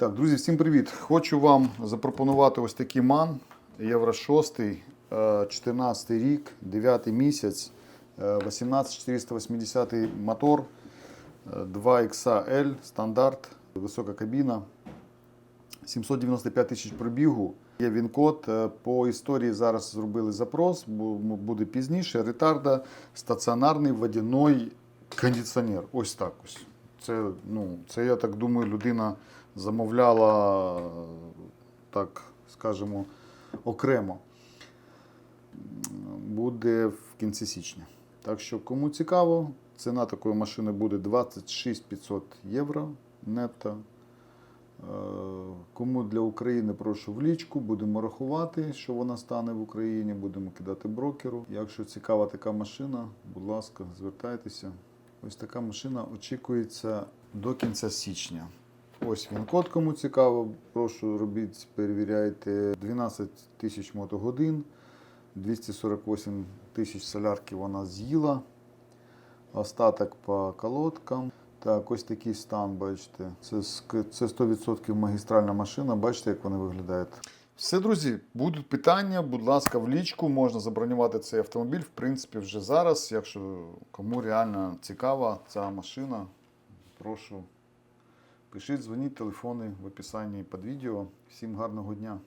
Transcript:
Так, друзі, всім привіт! Хочу вам запропонувати ось такий ман Євро 6, е, 14 рік, 9 місяць, е, 18480 мотор, е, 2XL стандарт, висока кабіна, 795 тисяч пробігу. Є він-код. Е, По історії зараз зробили запрос, буде пізніше. Ретарда, стаціонарний водяний кондиціонер. Ось так ось. Це, ну, це, я так думаю, людина замовляла, так скажемо, окремо. Буде в кінці січня. Так що, кому цікаво, ціна такої машини буде 26 500 євро нетто. Е, Кому для України прошу в лічку, будемо рахувати, що вона стане в Україні, будемо кидати брокеру. Якщо цікава така машина, будь ласка, звертайтеся. Ось така машина очікується до кінця січня. Ось він код, кому цікаво, прошу робіть, перевіряйте 12 тисяч мотогодин, 248 тисяч солярки вона з'їла. Остаток по колодкам. Так, ось такий стан, бачите. Це, це 100% магістральна машина. Бачите, як вони виглядають. Все, друзі, будуть питання, будь ласка, в лічку. Можна забронювати цей автомобіль. В принципі, вже зараз. Якщо кому реально цікава ця машина, прошу. Пишіть, дзвоніть, телефони в описанні під відео. Всім гарного дня!